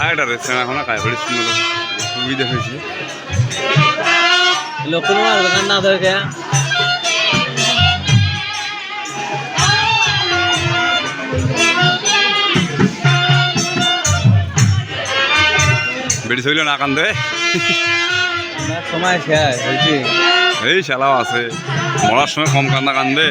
আরেকটা রয়েছে এখন কাজ করে সুন্দর সুবিধা হয়েছে। লোক দোকান না ধরে বেড়ি ছইল না কান্দে সময় শেষ এই শালাও আছে। মরার সময় কম কান্দা কান্দে।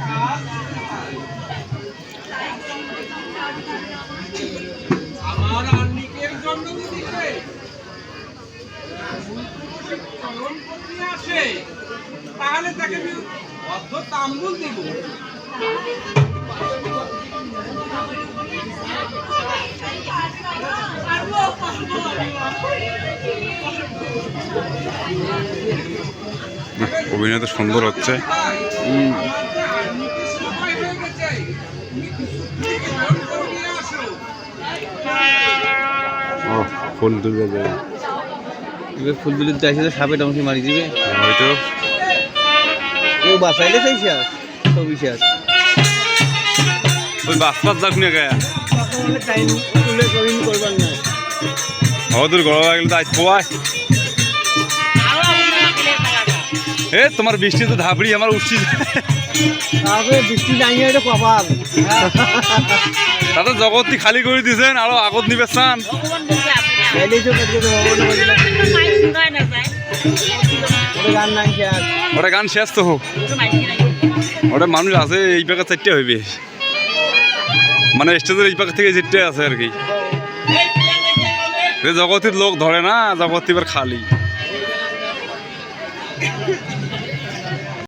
কাজ দিতে পারি। আমার আন্নিকের জন্য আসে তাহলে তাকে অর্ধ তাম্বুল দিব অভিনয় তো সুন্দর হচ্ছে। ও ফুল তুলবে যায় এবার ফুল তুলি দেখি তো সাপে টমসি মারি দিবে। হয়তো। কেউ বাঁচাইলে সেই শেষ ছবি শেষ ওই বাস পাস যাক না গায়া আমাদের গড় লাগলে তো আজ এ, তোমার বৃষ্টি তো ধাবড়ি, আমার উঠছি। তাতে জগৎটি খালি করে দিয়েছেন আরও আগত নিবে চান ওটা গান শেষ তো হোক। ওটা মানুষ আছে, এই পাকা চারটে হইবে। মানে স্টেজের এই পাকা থেকে চারটে আছে আর কি। জগতের লোক ধরে না জগতিবার খালি।